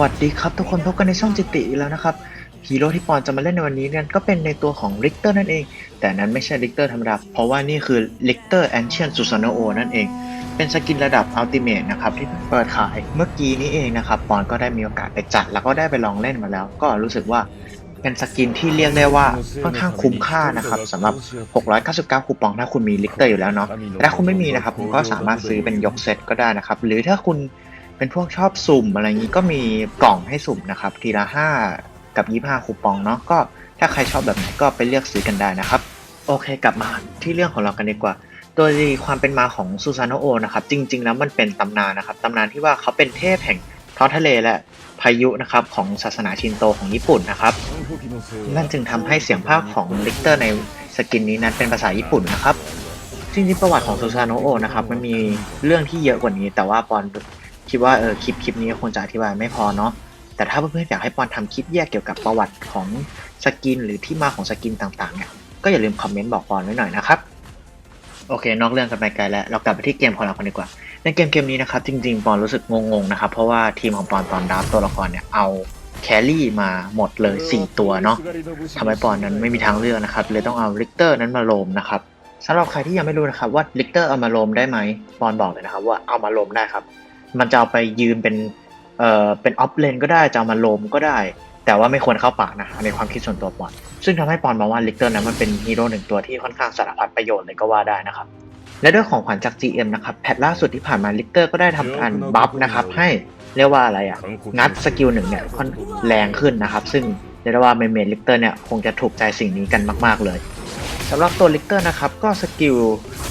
วัสดีครับทุกคนพบกันในช่องจิติอีกแล้วนะครับฮีโร่ที่ปอนจะมาเล่นในวันนี้นี่ยก็เป็นในตัวของลิกเตอร์นั่นเอง แต่นั้นไม่ใช่ลิกเตอร์ธรรมดาเพราะว่านี่คือลิกเตอร์แอนเชียนซูซานโอนั่นเอง เป็นสกินระดับอัลติเมทนะครับที่เปิดขายเมื่อกี้นี้เองนะครับปอนก็ได้มีโอกาสไปจัด แล้วก็ได้ไปลองเล่นมาแล้ว ก็รู้สึกว่าเป็นสกินที่เรียกได้ว่าค่อนข้างคุ้มค่านะครับสำหรับ 699 คูปองถ้าคุณมีลิกเตอร์อยู่แล้วเนาะแต่ถ้าคุณไม่มีนะครับคุณก็สามารถซื้อเป็นยกเซตก็ได้นะครับหรือถ้าคุณ เป็นพวกชอบสุ่มอะไรอย่างนี้ก็มีกล่องให้สุ่มนะครับ ทีละ 5 กับ 25 คูปองเนาะก็ถ้าใครชอบแบบไหนก็ไปเลือกซื้อกันได้นะครับ โอเคกลับมาที่เรื่องของเรากันดีกว่า โดยความเป็นมาของซูซานโอนะครับ จริง ๆ แล้วมันเป็นตำนานนะครับตำนานที่ว่าเขาเป็นเทพแห่งท้องทะเลและพายุนะครับของศาสนาชินโตของญี่ปุ่นนะครับ นั่นจึงทำให้เสียงภาคของลิกเตอร์ในสกินนี้นั้นเป็นภาษาญี่ปุ่นนะครับจริงๆประวัติของซูซานโอนะครับมันมีเรื่องที่เยอะกว่านี้ แต่ว่าปอน คิดว่าเออคลิปคลิปนี้คงจะอธิบายไม่พอเนาะแต่ถ้าเพื่อนๆอยากให้ปอนทำคลิปแยกเกี่ยวกับประวัติของสกินหรือที่มาของสกินต่างๆเนี่ยก็อย่าลืมคอมเมนต์บอกปอนไว้หน่อยนะครับโอเเนอกเรื่องกันไปไกลแล้วเรากลับไปที่เกมของเรากันดีกว่า ในเกมเกมนี้นะครับจริงๆปอนรู้สึกงงๆนะครับเพราะว่าทีมของปอนตอนดราฟตัวละครเนี่ยเอาแครี่มาหมดเลย 4 ตัวเนาะทำให้ปอนนั้นไม่มีทางเลือกนะครับเลยต้องเอาลิกเตอร์นั้นมาโลมนะครับสำหรับใครที่ยังไม่รู้นะครับว่าลิกเตอร์เอามาโลมได้ไหมปอนบอกเลยนะครับว่าเอามาลมได้ครับ มันจะเอาไปยืนเป็นเอ่อเป็นออฟเลนก็ได้จะเอามาลมก็ได้ แต่ว่าไม่ควรเข้าปากนะในความคิดส่วนตัวปอนซึ่งทำให้ปอนมองว่าลิกเตอร์นั้นมันเป็นฮีโร่หนึ่งตัวที่ค่อนข้างสารพัดประโยชน์เลยก็ว่าได้นะครับและด้วยของขวัญจาก GM นะครับแพทล่าสุดที่ผ่านมาลิกเตอร์ก็ได้ทำการบัฟนะครับให้เรียกว่าอะไรอะงัดสกิลหนึ่งเนี่ยค่อนแรงขึ้นนะครับ ซึ่งเรียกได้ว่าเมเมลิกเตอร์เนี่ยคงจะถูกใจสิ่งนี้กันมาก ๆ เลยสำหรับตัวลิกเตอร์นะครับก็สกิล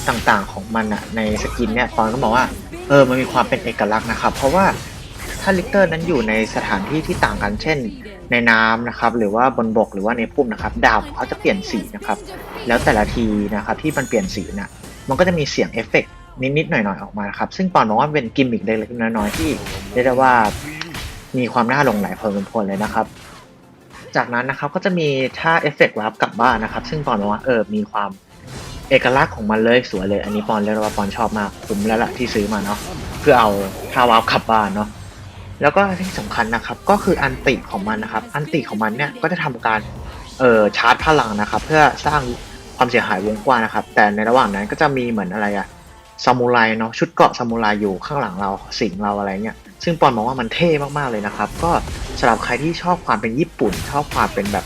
ต่างๆของมันอะในสกินเนี่ยปอนก็บอกว่า เออมันมีความเป็นเอกลักษณ์นะครับ เพราะว่าถ้าลิกเตอร์นั้นอยู่ในสถานที่ที่ต่างกันเช่น ในน้ำนะครับ หรือว่าบนบกหรือว่าในพุ่มนะครับ ดาบเขาจะเปลี่ยนสีนะครับ แล้วแต่ละทีนะครับที่มันเปลี่ยนสีน่ะมันก็จะมีเสียงเอฟเฟกต์นิดๆหน่อยๆออกมาครับ ซึ่งปอนมองว่าเป็นกิมมิคเล็กๆน้อยๆที่เรียกได้ว่ามีความน่าหลงไหลพอสมควรเลยนะครับ จากนั้นนะครับก็จะมีท่าเอฟเฟกต์วาร์ปกลับบ้านนะครับ ซึ่งปอนบอกว่าเออมีความ เอกลักษณ์ของมันเลยสวยเลย อันนี้ปอนเรียกว่าปอนชอบมากคุ้มแล้วล่ะที่ซื้อมาเนาะเพื่อเอาท่าวาร์ปกลับบ้านเนาะแล้วก็ที่สำคัญนะครับก็คืออันติของมันนะครับ อันติของมันเนี่ยก็จะทำการเอ่อชาร์จพลังนะครับ เพื่อสร้างความเสียหายวงกว้างนะครับ แต่ในระหว่างนั้นก็จะมีเหมือนอะไรอะซามูไรเนาะชุดเกราะซามูไรอยู่ข้างหลังเราสิงเราอะไรเงี้ยซึ่งปอนมองว่ามันเท่มากๆเลยนะครับ ก็สำหรับใครที่ชอบความเป็นญี่ปุ่นชอบความเป็นแบบ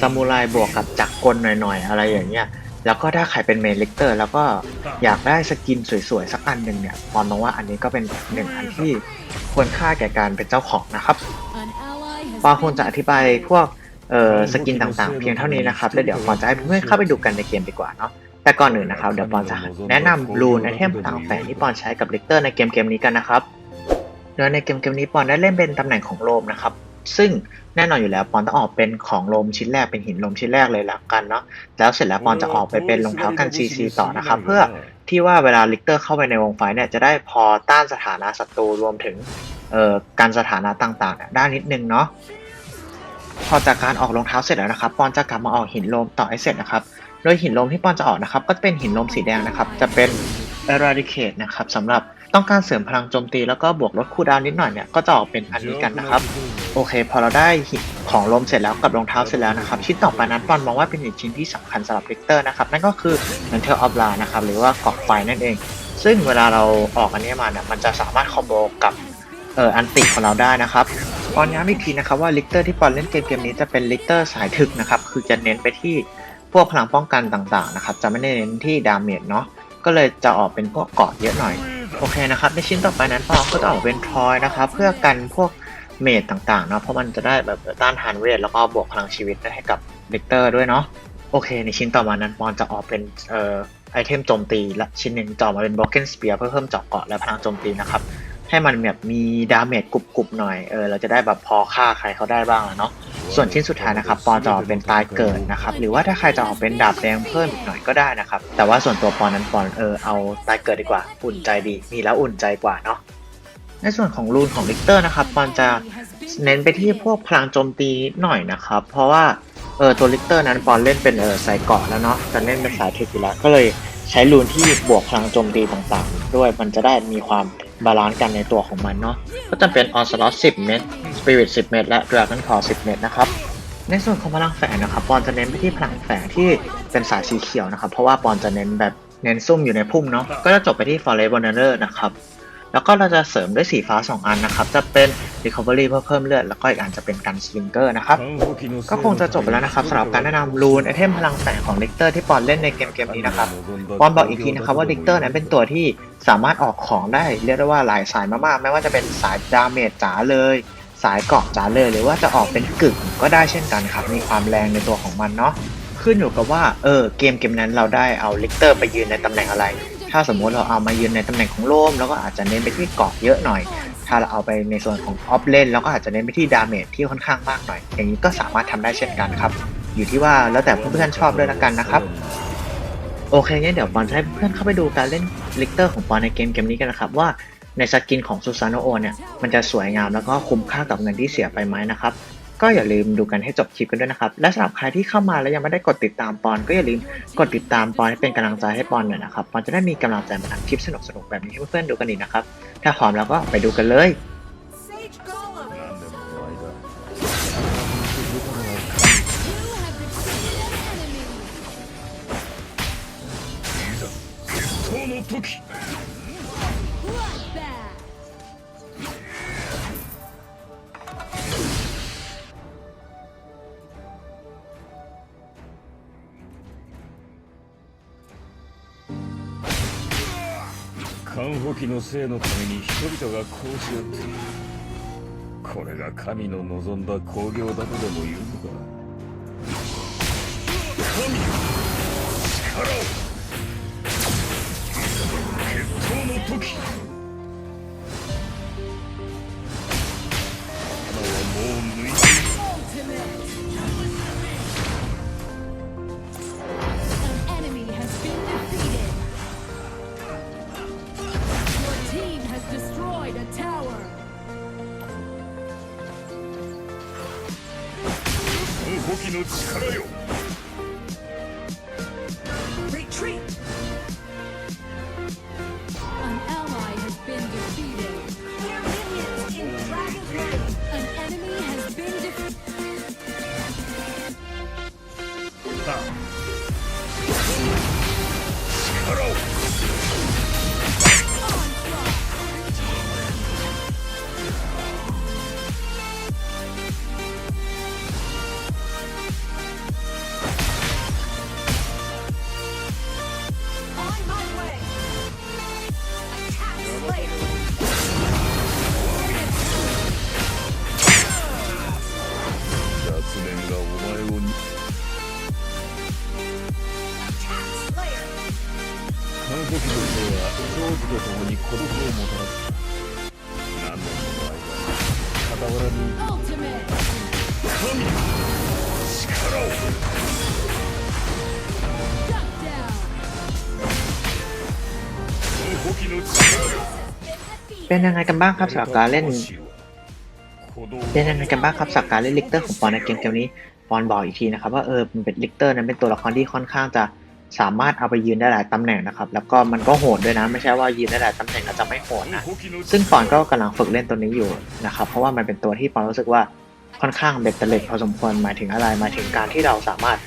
ซามูไรบวกกับจักรกลหน่อยๆ อะไรอย่างเงี้ย แล้วก็ถ้าใครเป็นเมนเลกเตอร์ แล้วก็อยากได้สกินสวยๆ สักอันหนึ่งเนี่ยปอนมองว่าอันนี้ก็เป็นหนึ่งอันที่ควรค่าแก่การเป็นเจ้าของนะครับปอนคงจะอธิบายพวกเอ่อสกินต่างๆ เพียงเท่านี้นะครับแล้วเดี๋ยวปอนจะให้เพื่อนๆเข้าไปดูกันในเกมดีกว่าเนาะแต่ก่อนอื่นนะครับเดี๋ยวปอนจะแนะนำรูนไอเทมต่างๆแฝงที่ปอนใช้กับเลกเตอร์ในเกมเกมนี้กันนะครับโดยในเกมเกมนี้ปอนได้เล่นเป็นตำแหน่งของโลมนะครับ ซึ่งแน่นอนอยู่แล้วปอนต้องออกเป็นของโลมชิ้นแรกเป็นหินโลมชิ้นแรกเลยหลักกันเนาะแล้วเสร็จแล้วปอนจะออกไปเป็นรองเท้ากันซีซีต่อนะครับ เพื่อที่ว่าเวลาลิกเตอร์เข้าไปในวงไฟเนี่ยจะได้พอต้านสถานะศัตรูรวมถึงเอ่อการสถานะต่างๆ ได้นิดนึงเนาะพอจากการออกรองเท้าเสร็จแล้วนะครับ ปอนจะกลับมาออกหินโลมต่อให้เสร็จนะครับโดยหินลมที่ปอนจะออกนะครับ ก็จะเป็นหินลมสีแดงนะครับ จะเป็น Eradicate นะครับสำหรับ ต้องการเสริมพลังโจมตีแล้วก็บวกลดคูลดาวน์นิดหน่อยเนี่ยก็จะออกเป็นอันนี้กันนะครับ โอเค พอเราได้หินของลมเสร็จแล้วกับรองเท้าเสร็จแล้วนะครับ ชิ้นต่อไปนั้นปอนมองว่าเป็นอีกชิ้นที่สำคัญสำหรับลิกเตอร์นะครับ นั่นก็คือ Mantle of La นะครับหรือว่าเกาะไฟนั่นเอง ซึ่งเวลาเราออกอันนี้มาเนี่ยมันจะสามารถคอมโบกับเอ่ออันติของเราได้นะครับปอนย้ำอีกทีนะครับว่าลิกเตอร์ที่ปอนเล่นเกมเกมนี้จะเป็นลิกเตอร์สายถึกนะครับคือจะเน้นไปที่พวกพลังป้องกันต่างๆนะครับจะไม่ได้เน้นที่ดาเมจเนาะก็เลยจะออกเป็นพวกเกาะเยอะหน่อย โอเคนะครับในชิ้นต่อไปนั้นปอนก็จะออกเป็นทรอยนะครับ เพื่อกันพวกเมดต่างๆเนาะเพราะมันจะได้แบบต้านทานเวทแล้วก็บวกพลังชีวิตให้กับเบกเตอร์ด้วยเนาะโอเค ในชิ้นต่อมานั้นปอนจะออกเป็นเอ่อไอเทมโจมตีและชิ้นหนึ่งจะอมาเป็นบล็อกเกนสเปียร์เพื่อเพิ่มเจาะเกาะและพลังโจมตีนะครับ ให้มันแบบมีดาเมจกรุบๆหน่อยเออเราจะได้แบบพอฆ่าใครเขาได้บ้างแล้วเนาะส่วนชิ้นสุดท้ายนะครับปอนจะออกเป็นตายเกิดนะครับหรือว่าถ้าใครจะออกเป็นดาบแดงเพิ่มอีกหน่อยก็ได้นะครับแต่ว่าส่วนตัวปอนนั้นปอนเออเอาตายเกิดดีกว่าอุ่นใจดีมีแล้วอุ่นใจกว่าเนาะในส่วนของรูนของลิกเตอร์นะครับปอนจะเน้นไปที่พวกพลังโจมตีหน่อยนะครับเพราะว่าเออตัวลิกเตอร์นั้นปอนเล่นเป็นเออสายเกาะแล้วเนาะจะเล่นเป็นสายเทคอยู่แล้วก็เลยใช้รูนที่บวกพลังโจมตีต่างๆ ด้วยมันจะได้มีความ บาลานซ์กันในตัวของมันเนาะก็จะเป็นออนสล็อต10 เมตรสปิริต10 เมตร และ Dragon Claw 10 เมตรนะครับในส่วนของพลังแฝงนะครับปอนจะเน้นไปที่พลังแฝงที่เป็นสายสีเขียวนะครับ เพราะว่าปอนจะเน้นแบบเน้นซุ่มอยู่ในพุ่มเนาะก็จะจบไปที่ฟอเรสต์บอนเนอร์นะครับ แล้วก็เราจะเสริมด้วยสีฟ้า 2 อันนะครับ จะเป็น Recovery เพื่อเพิ่มเลือด แล้วก็อีกอันจะเป็นกัน Slinger นะครับ ก็คงจะจบไปแล้วนะครับสำหรับการแนะนำรูนไอเทมพลังแฝงของลิกเตอร์ที่ปอนเล่นในเกมเกมนี้นะครับปอนบอกอีกทีนะครับว่าลิกเตอร์นั้นเป็นตัวที่สามารถออกของได้เรียกได้ว่าหลายสายมากๆ ไม่ว่าจะเป็นสายดาเมจจ๋าเลย สายเกาะจ๋าเลย หรือว่าจะออกเป็นกึ่งก็ได้เช่นกันครับ มีความแรงในตัวของมันเนาะขึ้นอยู่กับว่าเออเกมเกมนั้นเราได้เอาลิกเตอร์ไปยืนในตำแหน่งอะไร ถ้าสมมติเราเอามายืนในตำแหน่งของโล่มแล้วก็อาจจะเน้นไปที่เกาะเยอะหน่อย ถ้าเราเอาไปในส่วนของออฟเลนเราก็อาจจะเน้นไปที่ดาเมจที่ค่อนข้างมากหน่อย อย่างนี้ก็สามารถทำได้เช่นกันครับ อยู่ที่ว่าแล้วแต่เพื่อนๆชอบด้วยละกันนะครับโอเคงั้นเดี๋ยวปอนจะให้เพื่อนเข้าไปดูการเล่นลิกเตอร์ของปอนในเกมเกมนี้กันนะครับว่าในสกินของซูซานโอเนี่ยมันจะสวยงามแล้วก็คุ้มค่ากับเงินที่เสียไปไหมนะครับ ก็อย่าลืมดูกันให้จบคลิปกันด้วยนะครับ และสำหรับใครที่เข้ามาแล้วยังไม่ได้กดติดตามปอน ก็อย่าลืมกดติดตามปอนให้เป็นกำลังใจให้ปอนหน่อยนะครับปอนจะได้มีกำลังใจมาทำคลิปสนุกๆแบบนี้ให้เพื่อนๆดูกันอีกนะครับ ถ้าพร้อมแล้วก็ไปดูกันเลยの時缶ホキの生のために人々がこうし合っているこれが神の望んだ興行だとでも言うのか？神よ力。を決闘の時花はもう抜いている韓国女性は長寿と共に孤独をもたらす何年もの間傍らに Ultimate! 神よ力を Shut down! この武器の力よ เป็นยังไงกันบ้างครับสำหรับการเล่น 鼓動 เป็นยังไงกันบ้างครับสักการเล่นลิกเตอร์ของปอนในเกมเกมนี้ปอนบอกอีกทีนะครับว่าเออมันเป็นลิกเตอร์นั้นเป็นตัวละครที่ค่อนข้างจะ สามารถเอาไปยืนได้หลายตำแหน่งนะครับ แล้วก็มันก็โหดด้วยนะ ไม่ใช่ว่ายืนได้หลายตำแหน่งแล้วจะไม่โหดนะ ซึ่งปอนก็กำลังฝึกเล่นตัวนี้อยู่นะครับ เพราะว่ามันเป็นตัวที่ปอนรู้สึกว่าค่อนข้างเบ็ดเตล็ดพอสมควรหมายถึงอะไรหมายถึงการที่เราสามารถ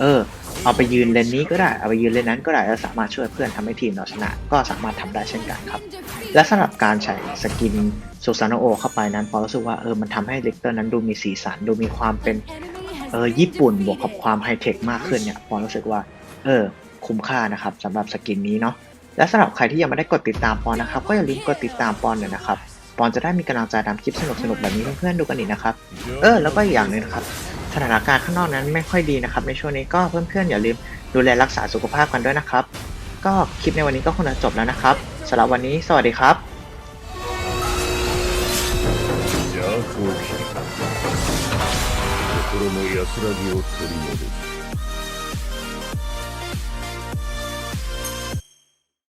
เออ เอาไปยืนเลนนี้ก็ได้ เอาไปยืนเลนนั้นก็ได้แล้วสามารถช่วยเพื่อนทำให้ทีมเราชนะ ก็สามารถทำได้เช่นกันครับ และสำหรับการใช้สกินซูซานโอเข้าไปนั้นปอนรู้สึกว่าเออมันทำให้เลกเตอร์นั้นดูมีสีสันดูมีความเป็นเออญี่ปุ่นบวกกับความไฮเทคมากขึ้นเนี่ยปอนรู้สึกว่า เออ คุ้มค่านะครับสำหรับสกินนี้เนาะและสำหรับใครที่ยังไม่ได้กดติดตามปอนนะครับ ก็อย่าลืมกดติดตามปอนหน่อยนะครับปอนจะได้มีกำลังใจทำคลิปสนุกๆแบบนี้เพื่อนๆดูกันอีกนะครับเออแล้วก็อีกอย่างหนึ่งนะครับสถานการณ์ข้างนอกนั้นไม่ค่อยดีนะครับ ในช่วงนี้ก็เพื่อนๆอย่าลืมดูแลรักษาสุขภาพกันด้วยนะครับ ก็คลิปในวันนี้ก็คงจะจบแล้วนะครับสำหรับวันนี้สวัสดีครับ心の安らぎを取り戻す